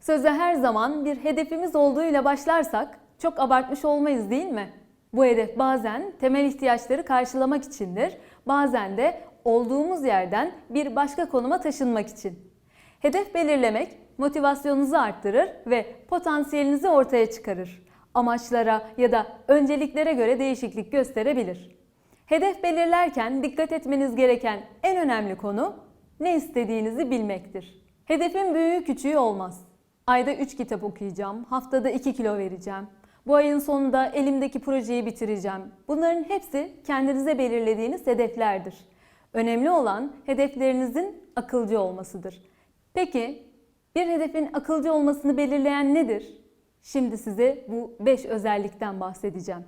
Söze her zaman bir hedefimiz olduğuyla başlarsak çok abartmış olmayız değil mi? Bu hedef bazen temel ihtiyaçları karşılamak içindir, bazen de olduğumuz yerden bir başka konuma taşınmak için. Hedef belirlemek motivasyonunuzu arttırır ve potansiyelinizi ortaya çıkarır. Amaçlara ya da önceliklere göre değişiklik gösterebilir. Hedef belirlerken dikkat etmeniz gereken en önemli konu ne istediğinizi bilmektir. Hedefin büyüğü küçüğü olmaz. Ayda 3 kitap okuyacağım, haftada 2 kilo vereceğim. Bu ayın sonunda elimdeki projeyi bitireceğim. Bunların hepsi kendinize belirlediğiniz hedeflerdir. Önemli olan hedeflerinizin akılcı olmasıdır. Peki bir hedefin akılcı olmasını belirleyen nedir? Şimdi size bu 5 özellikten bahsedeceğim.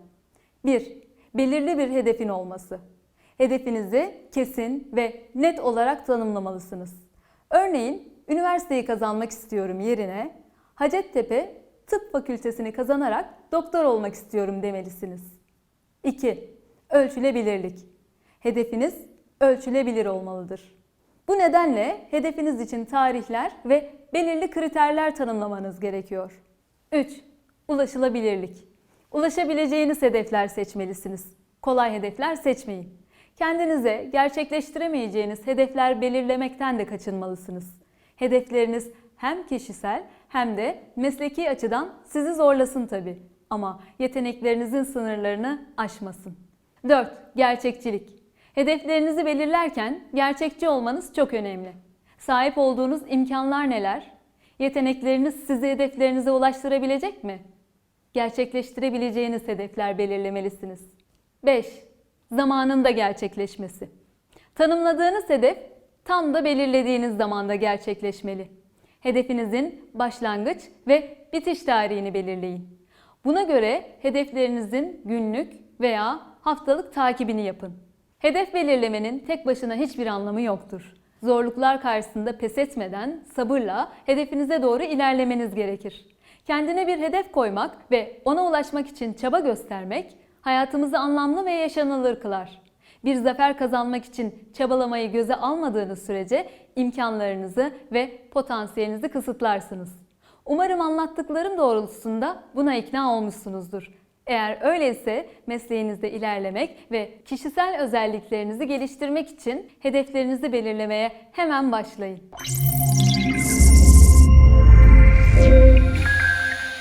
1. Belirli bir hedefin olması. Hedefinizi kesin ve net olarak tanımlamalısınız. Örneğin üniversiteyi kazanmak istiyorum yerine Hacettepe Tıp Fakültesini kazanarak doktor olmak istiyorum demelisiniz. 2. Ölçülebilirlik. Hedefiniz ölçülebilir olmalıdır. Bu nedenle hedefiniz için tarihler ve belirli kriterler tanımlamanız gerekiyor. 3. Ulaşılabilirlik. Ulaşabileceğiniz hedefler seçmelisiniz. Kolay hedefler seçmeyin. Kendinize gerçekleştiremeyeceğiniz hedefler belirlemekten de kaçınmalısınız. Hedefleriniz hem kişisel hem de mesleki açıdan sizi zorlasın tabii ama yeteneklerinizin sınırlarını aşmasın. 4. Gerçekçilik. Hedeflerinizi belirlerken gerçekçi olmanız çok önemli. Sahip olduğunuz imkanlar neler? Yetenekleriniz sizi hedeflerinize ulaştırabilecek mi? Gerçekleştirebileceğiniz hedefler belirlemelisiniz. 5. Zamanında gerçekleşmesi. Tanımladığınız hedef tam da belirlediğiniz zamanda gerçekleşmeli. Hedefinizin başlangıç ve bitiş tarihini belirleyin. Buna göre hedeflerinizin günlük veya haftalık takibini yapın. Hedef belirlemenin tek başına hiçbir anlamı yoktur. Zorluklar karşısında pes etmeden sabırla hedefinize doğru ilerlemeniz gerekir. Kendine bir hedef koymak ve ona ulaşmak için çaba göstermek hayatımızı anlamlı ve yaşanılır kılar. Bir zafer kazanmak için çabalamayı göze almadığınız sürece imkanlarınızı ve potansiyelinizi kısıtlarsınız. Umarım anlattıklarım doğrultusunda buna ikna olmuşsunuzdur. Eğer öyleyse mesleğinizde ilerlemek ve kişisel özelliklerinizi geliştirmek için hedeflerinizi belirlemeye hemen başlayın.